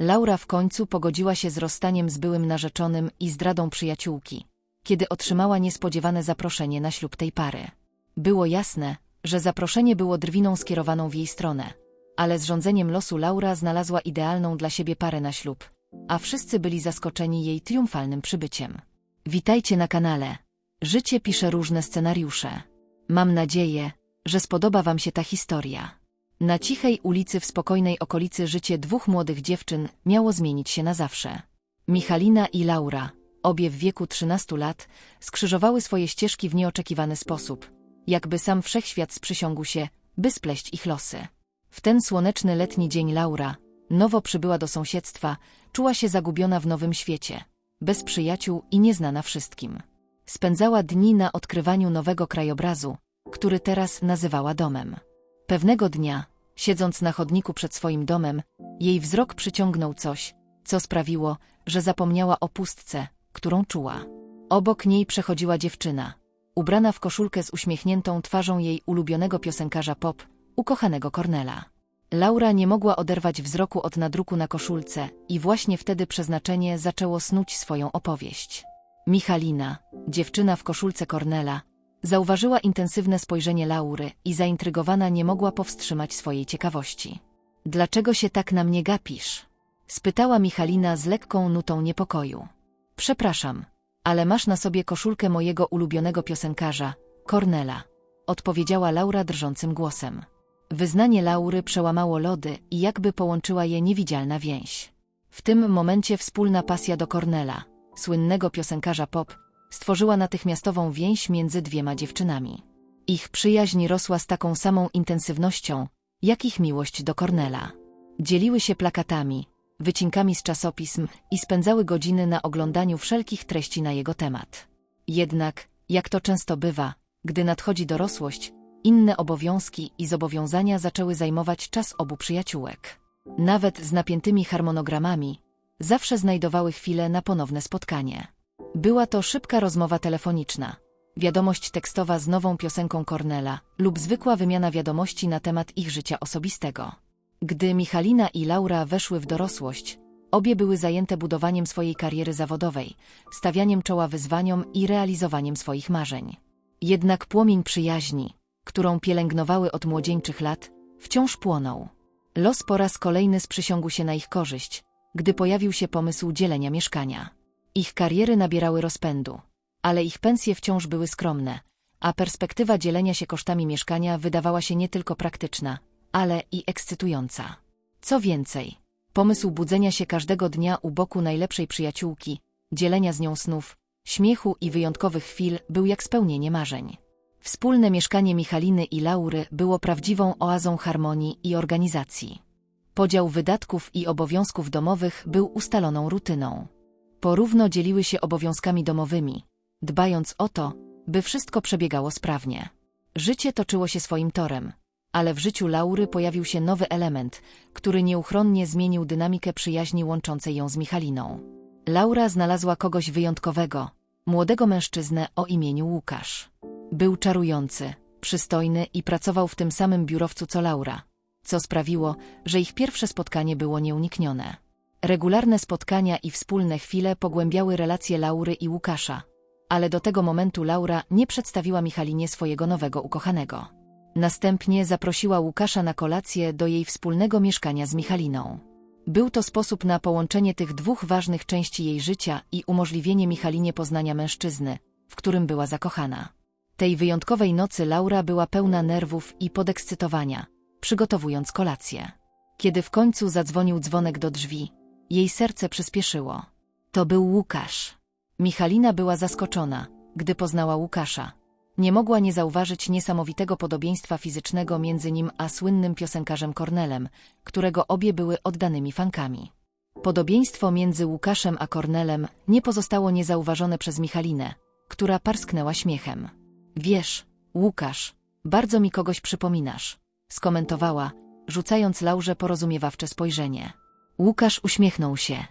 Laura w końcu pogodziła się z rozstaniem z byłym narzeczonym i zdradą przyjaciółki, kiedy otrzymała niespodziewane zaproszenie na ślub tej pary. Było jasne, że zaproszenie było drwiną skierowaną w jej stronę, ale z rządzeniem losu Laura znalazła idealną dla siebie parę na ślub, a wszyscy byli zaskoczeni jej triumfalnym przybyciem. Witajcie na kanale. Życie pisze różne scenariusze. Mam nadzieję, że spodoba Wam się ta historia. Na cichej ulicy w spokojnej okolicy życie dwóch młodych dziewczyn miało zmienić się na zawsze. Michalina i Laura, obie w wieku 13 lat, skrzyżowały swoje ścieżki w nieoczekiwany sposób, jakby sam wszechświat sprzysiągł się, by spleść ich losy. W ten słoneczny letni dzień Laura, nowo przybyła do sąsiedztwa, czuła się zagubiona w nowym świecie, bez przyjaciół i nieznana wszystkim. Spędzała dni na odkrywaniu nowego krajobrazu, który teraz nazywała domem. Pewnego dnia, siedząc na chodniku przed swoim domem, jej wzrok przyciągnął coś, co sprawiło, że zapomniała o pustce, którą czuła. Obok niej przechodziła dziewczyna, ubrana w koszulkę z uśmiechniętą twarzą jej ulubionego piosenkarza pop, ukochanego Cornela. Laura nie mogła oderwać wzroku od nadruku na koszulce i właśnie wtedy przeznaczenie zaczęło snuć swoją opowieść. Michalina, dziewczyna w koszulce Cornela, zauważyła intensywne spojrzenie Laury i zaintrygowana nie mogła powstrzymać swojej ciekawości. Dlaczego się tak na mnie gapisz? Spytała Michalina z lekką nutą niepokoju. Przepraszam, ale masz na sobie koszulkę mojego ulubionego piosenkarza, Cornela. Odpowiedziała Laura drżącym głosem. Wyznanie Laury przełamało lody i jakby połączyła je niewidzialna więź. W tym momencie wspólna pasja do Cornela, słynnego piosenkarza pop, stworzyła natychmiastową więź między dwiema dziewczynami. Ich przyjaźń rosła z taką samą intensywnością, jak ich miłość do Cornela. Dzieliły się plakatami, wycinkami z czasopism i spędzały godziny na oglądaniu wszelkich treści na jego temat. Jednak, jak to często bywa, gdy nadchodzi dorosłość, inne obowiązki i zobowiązania zaczęły zajmować czas obu przyjaciółek. Nawet z napiętymi harmonogramami, zawsze znajdowały chwilę na ponowne spotkanie. Była to szybka rozmowa telefoniczna, wiadomość tekstowa z nową piosenką Cornela lub zwykła wymiana wiadomości na temat ich życia osobistego. Gdy Michalina i Laura weszły w dorosłość, obie były zajęte budowaniem swojej kariery zawodowej, stawianiem czoła wyzwaniom i realizowaniem swoich marzeń. Jednak płomień przyjaźni, którą pielęgnowały od młodzieńczych lat, wciąż płonął. Los po raz kolejny sprzysiągł się na ich korzyść, gdy pojawił się pomysł dzielenia mieszkania. Ich kariery nabierały rozpędu, ale ich pensje wciąż były skromne, a perspektywa dzielenia się kosztami mieszkania wydawała się nie tylko praktyczna, ale i ekscytująca. Co więcej, pomysł budzenia się każdego dnia u boku najlepszej przyjaciółki, dzielenia z nią snów, śmiechu i wyjątkowych chwil był jak spełnienie marzeń. Wspólne mieszkanie Michaliny i Laury było prawdziwą oazą harmonii i organizacji. Podział wydatków i obowiązków domowych był ustaloną rutyną. Porówno dzieliły się obowiązkami domowymi, dbając o to, by wszystko przebiegało sprawnie. Życie toczyło się swoim torem, ale w życiu Laury pojawił się nowy element, który nieuchronnie zmienił dynamikę przyjaźni łączącej ją z Michaliną. Laura znalazła kogoś wyjątkowego, młodego mężczyznę o imieniu Łukasz. Był czarujący, przystojny i pracował w tym samym biurowcu co Laura, co sprawiło, że ich pierwsze spotkanie było nieuniknione. Regularne spotkania i wspólne chwile pogłębiały relacje Laury i Łukasza, ale do tego momentu Laura nie przedstawiła Michalinie swojego nowego ukochanego. Następnie zaprosiła Łukasza na kolację do jej wspólnego mieszkania z Michaliną. Był to sposób na połączenie tych dwóch ważnych części jej życia i umożliwienie Michalinie poznania mężczyzny, w którym była zakochana. Tej wyjątkowej nocy Laura była pełna nerwów i podekscytowania, przygotowując kolację. Kiedy w końcu zadzwonił dzwonek do drzwi, jej serce przyspieszyło. To był Łukasz. Michalina była zaskoczona, gdy poznała Łukasza. Nie mogła nie zauważyć niesamowitego podobieństwa fizycznego między nim a słynnym piosenkarzem Cornelem, którego obie były oddanymi fankami. Podobieństwo między Łukaszem a Cornelem nie pozostało niezauważone przez Michalinę, która parsknęła śmiechem. Wiesz, Łukasz, bardzo mi kogoś przypominasz, skomentowała, rzucając Laurze porozumiewawcze spojrzenie. Łukasz uśmiechnął się.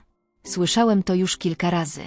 Słyszałem to już kilka razy.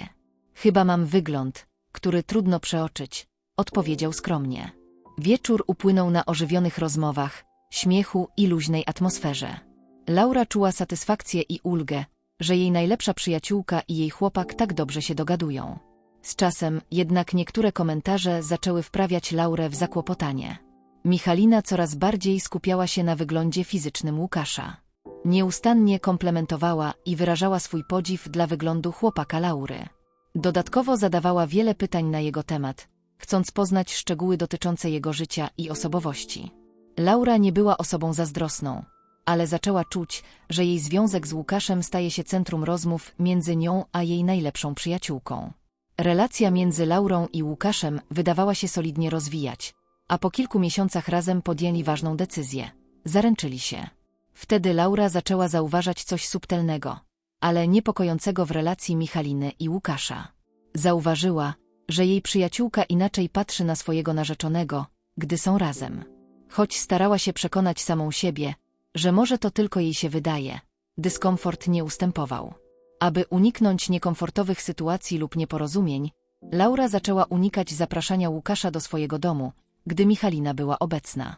Chyba mam wygląd, który trudno przeoczyć, odpowiedział skromnie. Wieczór upłynął na ożywionych rozmowach, śmiechu i luźnej atmosferze. Laura czuła satysfakcję i ulgę, że jej najlepsza przyjaciółka i jej chłopak tak dobrze się dogadują. Z czasem jednak niektóre komentarze zaczęły wprawiać Laurę w zakłopotanie. Michalina coraz bardziej skupiała się na wyglądzie fizycznym Łukasza. Nieustannie komplementowała i wyrażała swój podziw dla wyglądu chłopaka Laury. Dodatkowo zadawała wiele pytań na jego temat, chcąc poznać szczegóły dotyczące jego życia i osobowości. Laura nie była osobą zazdrosną, ale zaczęła czuć, że jej związek z Łukaszem staje się centrum rozmów między nią a jej najlepszą przyjaciółką. Relacja między Laurą i Łukaszem wydawała się solidnie rozwijać, a po kilku miesiącach razem podjęli ważną decyzję. Zaręczyli się. Wtedy Laura zaczęła zauważać coś subtelnego, ale niepokojącego w relacji Michaliny i Łukasza. Zauważyła, że jej przyjaciółka inaczej patrzy na swojego narzeczonego, gdy są razem. Choć starała się przekonać samą siebie, że może to tylko jej się wydaje, dyskomfort nie ustępował. Aby uniknąć niekomfortowych sytuacji lub nieporozumień, Laura zaczęła unikać zapraszania Łukasza do swojego domu, gdy Michalina była obecna.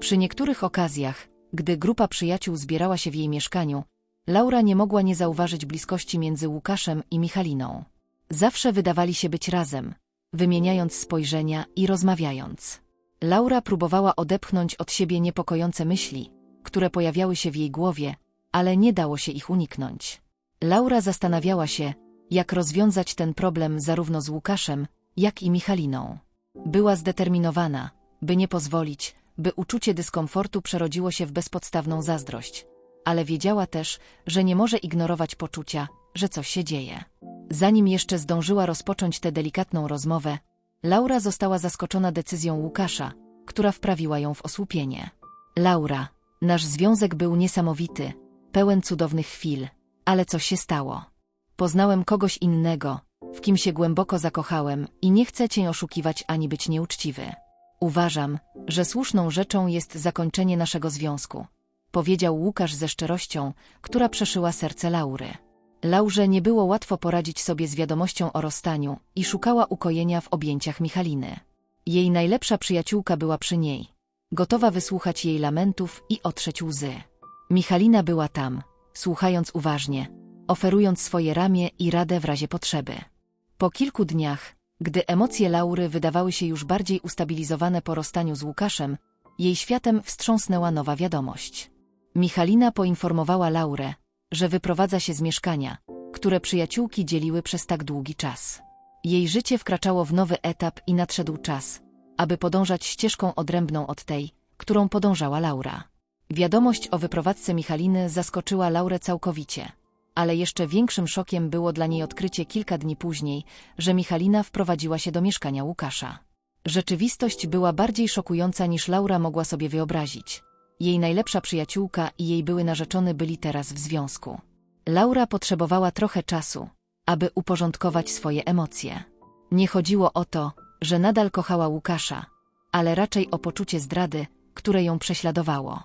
Przy niektórych okazjach, gdy grupa przyjaciół zbierała się w jej mieszkaniu, Laura nie mogła nie zauważyć bliskości między Łukaszem i Michaliną. Zawsze wydawali się być razem, wymieniając spojrzenia i rozmawiając. Laura próbowała odepchnąć od siebie niepokojące myśli, które pojawiały się w jej głowie, ale nie dało się ich uniknąć. Laura zastanawiała się, jak rozwiązać ten problem zarówno z Łukaszem, jak i Michaliną. Była zdeterminowana, by nie pozwolić, by uczucie dyskomfortu przerodziło się w bezpodstawną zazdrość. Ale wiedziała też, że nie może ignorować poczucia, że coś się dzieje. Zanim jeszcze zdążyła rozpocząć tę delikatną rozmowę, Laura została zaskoczona decyzją Łukasza, która wprawiła ją w osłupienie. Laura, nasz związek był niesamowity, pełen cudownych chwil, ale coś się stało. Poznałem kogoś innego, w kim się głęboko zakochałem i nie chcę cię oszukiwać ani być nieuczciwy. Uważam, że słuszną rzeczą jest zakończenie naszego związku, powiedział Łukasz ze szczerością, która przeszyła serce Laury. Laurze nie było łatwo poradzić sobie z wiadomością o rozstaniu i szukała ukojenia w objęciach Michaliny. Jej najlepsza przyjaciółka była przy niej, gotowa wysłuchać jej lamentów i otrzeć łzy. Michalina była tam, słuchając uważnie, oferując swoje ramię i radę w razie potrzeby. Po kilku dniach, gdy emocje Laury wydawały się już bardziej ustabilizowane po rozstaniu z Łukaszem, jej światem wstrząsnęła nowa wiadomość. Michalina poinformowała Laurę, że wyprowadza się z mieszkania, które przyjaciółki dzieliły przez tak długi czas. Jej życie wkraczało w nowy etap i nadszedł czas, aby podążać ścieżką odrębną od tej, którą podążała Laura. Wiadomość o wyprowadzce Michaliny zaskoczyła Laurę całkowicie, ale jeszcze większym szokiem było dla niej odkrycie kilka dni później, że Michalina wprowadziła się do mieszkania Łukasza. Rzeczywistość była bardziej szokująca niż Laura mogła sobie wyobrazić. Jej najlepsza przyjaciółka i jej były narzeczony byli teraz w związku. Laura potrzebowała trochę czasu, aby uporządkować swoje emocje. Nie chodziło o to, że nadal kochała Łukasza, ale raczej o poczucie zdrady, które ją prześladowało.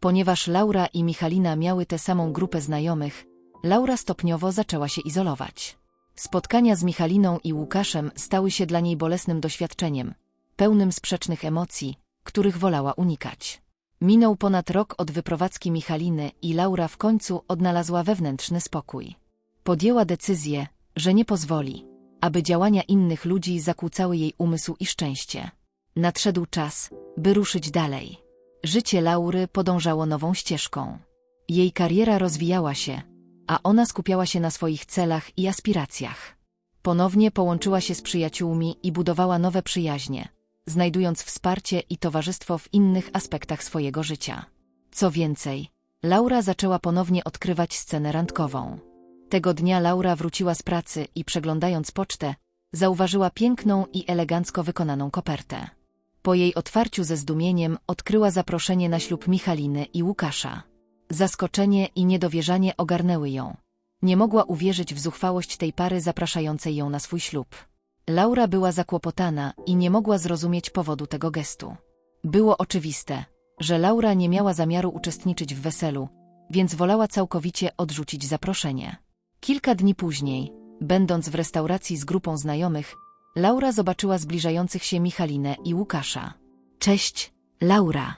Ponieważ Laura i Michalina miały tę samą grupę znajomych, Laura stopniowo zaczęła się izolować. Spotkania z Michaliną i Łukaszem stały się dla niej bolesnym doświadczeniem, pełnym sprzecznych emocji, których wolała unikać. Minął ponad rok od wyprowadzki Michaliny i Laura w końcu odnalazła wewnętrzny spokój. Podjęła decyzję, że nie pozwoli, aby działania innych ludzi zakłócały jej umysł i szczęście. Nadszedł czas, by ruszyć dalej. Życie Laury podążało nową ścieżką. Jej kariera rozwijała się, a ona skupiała się na swoich celach i aspiracjach. Ponownie połączyła się z przyjaciółmi i budowała nowe przyjaźnie, znajdując wsparcie i towarzystwo w innych aspektach swojego życia. Co więcej, Laura zaczęła ponownie odkrywać scenę randkową. Tego dnia Laura wróciła z pracy i przeglądając pocztę, zauważyła piękną i elegancko wykonaną kopertę. Po jej otwarciu ze zdumieniem odkryła zaproszenie na ślub Michaliny i Łukasza. Zaskoczenie i niedowierzanie ogarnęły ją. Nie mogła uwierzyć w zuchwałość tej pary zapraszającej ją na swój ślub. Laura była zakłopotana i nie mogła zrozumieć powodu tego gestu. Było oczywiste, że Laura nie miała zamiaru uczestniczyć w weselu, więc wolała całkowicie odrzucić zaproszenie. Kilka dni później, będąc w restauracji z grupą znajomych, Laura zobaczyła zbliżających się Michalinę i Łukasza. Cześć, Laura.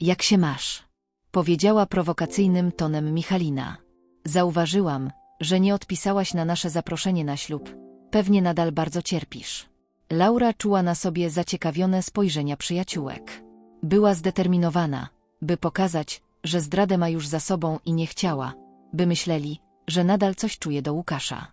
Jak się masz? Powiedziała prowokacyjnym tonem Michalina. Zauważyłam, że nie odpisałaś na nasze zaproszenie na ślub. Pewnie nadal bardzo cierpisz. Laura czuła na sobie zaciekawione spojrzenia przyjaciółek. Była zdeterminowana, by pokazać, że zdradę ma już za sobą i nie chciała, by myśleli, że nadal coś czuje do Łukasza.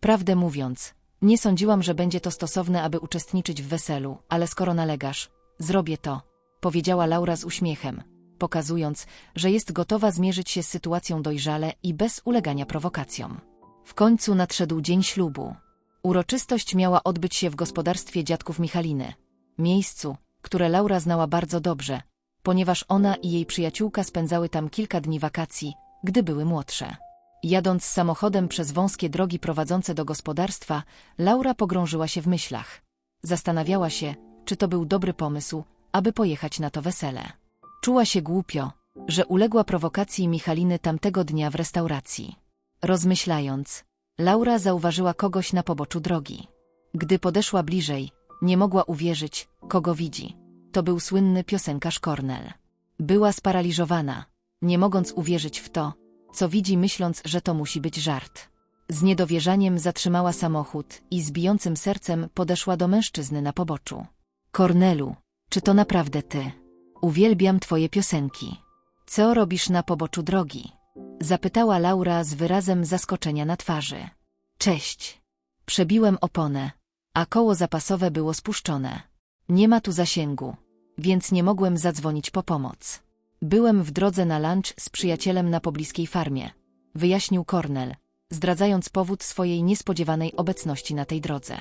Prawdę mówiąc, nie sądziłam, że będzie to stosowne, aby uczestniczyć w weselu, ale skoro nalegasz, zrobię to, powiedziała Laura z uśmiechem, pokazując, że jest gotowa zmierzyć się z sytuacją dojrzale i bez ulegania prowokacjom. W końcu nadszedł dzień ślubu. Uroczystość miała odbyć się w gospodarstwie dziadków Michaliny, miejscu, które Laura znała bardzo dobrze, ponieważ ona i jej przyjaciółka spędzały tam kilka dni wakacji, gdy były młodsze. Jadąc samochodem przez wąskie drogi prowadzące do gospodarstwa, Laura pogrążyła się w myślach. Zastanawiała się, czy to był dobry pomysł, aby pojechać na to wesele. Czuła się głupio, że uległa prowokacji Michaliny tamtego dnia w restauracji. Rozmyślając, Laura zauważyła kogoś na poboczu drogi. Gdy podeszła bliżej, nie mogła uwierzyć, kogo widzi. To był słynny piosenkarz Cornell. Była sparaliżowana, nie mogąc uwierzyć w to, co widzi myśląc, że to musi być żart. Z niedowierzaniem zatrzymała samochód i z bijącym sercem podeszła do mężczyzny na poboczu. Kornelu, czy to naprawdę ty? Uwielbiam twoje piosenki. Co robisz na poboczu drogi? Zapytała Laura z wyrazem zaskoczenia na twarzy. Cześć. Przebiłem oponę, a koło zapasowe było spuszczone. Nie ma tu zasięgu, więc nie mogłem zadzwonić po pomoc. Byłem w drodze na lunch z przyjacielem na pobliskiej farmie, wyjaśnił Cornell, zdradzając powód swojej niespodziewanej obecności na tej drodze.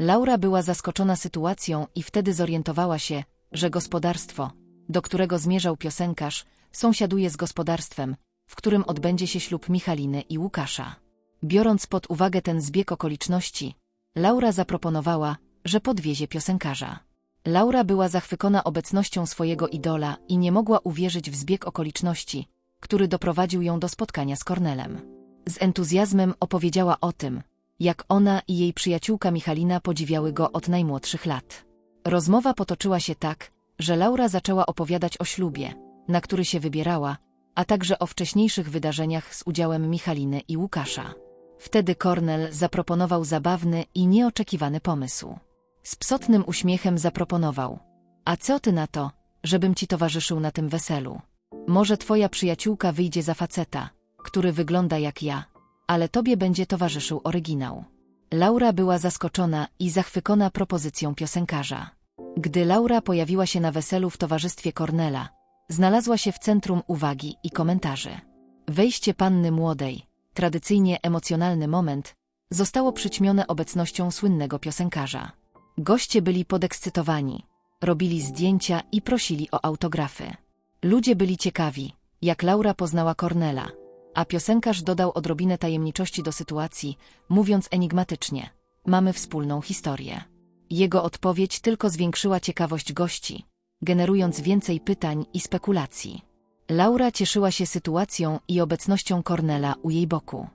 Laura była zaskoczona sytuacją i wtedy zorientowała się, że gospodarstwo, do którego zmierzał piosenkarz, sąsiaduje z gospodarstwem, w którym odbędzie się ślub Michaliny i Łukasza. Biorąc pod uwagę ten zbieg okoliczności, Laura zaproponowała, że podwiezie piosenkarza. Laura była zachwycona obecnością swojego idola i nie mogła uwierzyć w zbieg okoliczności, który doprowadził ją do spotkania z Kornelem. Z entuzjazmem opowiedziała o tym, jak ona i jej przyjaciółka Michalina podziwiały go od najmłodszych lat. Rozmowa potoczyła się tak, że Laura zaczęła opowiadać o ślubie, na który się wybierała, a także o wcześniejszych wydarzeniach z udziałem Michaliny i Łukasza. Wtedy Kornel zaproponował zabawny i nieoczekiwany pomysł. Z psotnym uśmiechem zaproponował. A co ty na to, żebym ci towarzyszył na tym weselu? Może twoja przyjaciółka wyjdzie za faceta, który wygląda jak ja, ale tobie będzie towarzyszył oryginał. Laura była zaskoczona i zachwycona propozycją piosenkarza. Gdy Laura pojawiła się na weselu w towarzystwie Cornela, znalazła się w centrum uwagi i komentarzy. Wejście panny młodej, tradycyjnie emocjonalny moment, zostało przyćmione obecnością słynnego piosenkarza. Goście byli podekscytowani, robili zdjęcia i prosili o autografy. Ludzie byli ciekawi, jak Laura poznała Cornela, a piosenkarz dodał odrobinę tajemniczości do sytuacji, mówiąc enigmatycznie: Mamy wspólną historię. Jego odpowiedź tylko zwiększyła ciekawość gości, generując więcej pytań i spekulacji. Laura cieszyła się sytuacją i obecnością Cornela u jej boku.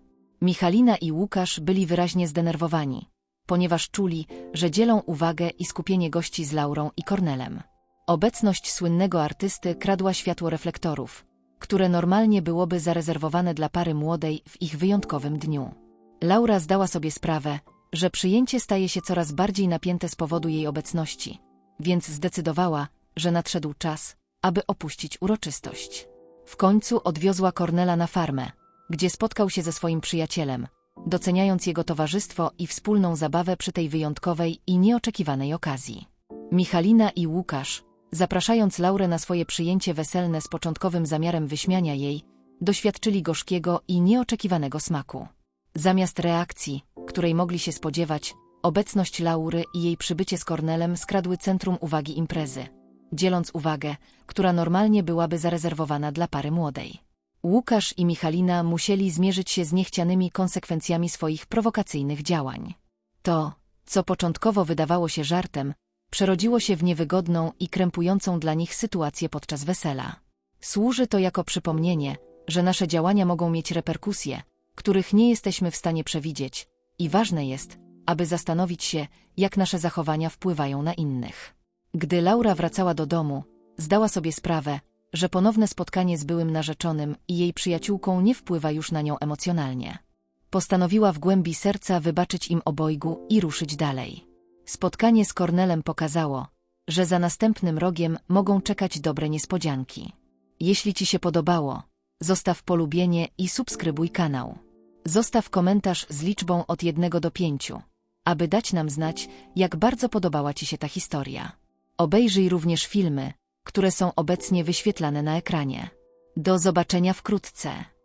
Michalina i Łukasz byli wyraźnie zdenerwowani, ponieważ czuli, że dzielą uwagę i skupienie gości z Laurą i Cornelem. Obecność słynnego artysty kradła światło reflektorów, które normalnie byłoby zarezerwowane dla pary młodej w ich wyjątkowym dniu. Laura zdała sobie sprawę, że przyjęcie staje się coraz bardziej napięte z powodu jej obecności, więc zdecydowała, że nadszedł czas, aby opuścić uroczystość. W końcu odwiozła Kornela na farmę, gdzie spotkał się ze swoim przyjacielem, doceniając jego towarzystwo i wspólną zabawę przy tej wyjątkowej i nieoczekiwanej okazji. Michalina i Łukasz, zapraszając Laurę na swoje przyjęcie weselne z początkowym zamiarem wyśmiania jej, doświadczyli gorzkiego i nieoczekiwanego smaku. Zamiast reakcji, której mogli się spodziewać, obecność Laury i jej przybycie z Kornelem skradły centrum uwagi imprezy, dzieląc uwagę, która normalnie byłaby zarezerwowana dla pary młodej. Łukasz i Michalina musieli zmierzyć się z niechcianymi konsekwencjami swoich prowokacyjnych działań. To, co początkowo wydawało się żartem, przerodziło się w niewygodną i krępującą dla nich sytuację podczas wesela. Służy to jako przypomnienie, że nasze działania mogą mieć reperkusje, których nie jesteśmy w stanie przewidzieć, i ważne jest, aby zastanowić się, jak nasze zachowania wpływają na innych. Gdy Laura wracała do domu, zdała sobie sprawę, że ponowne spotkanie z byłym narzeczonym i jej przyjaciółką nie wpływa już na nią emocjonalnie. Postanowiła w głębi serca wybaczyć im obojgu i ruszyć dalej. Spotkanie z Kornelem pokazało, że za następnym rogiem mogą czekać dobre niespodzianki. Jeśli Ci się podobało, zostaw polubienie i subskrybuj kanał. Zostaw komentarz z liczbą od 1 do 5, aby dać nam znać, jak bardzo podobała Ci się ta historia. Obejrzyj również filmy, które są obecnie wyświetlane na ekranie. Do zobaczenia wkrótce.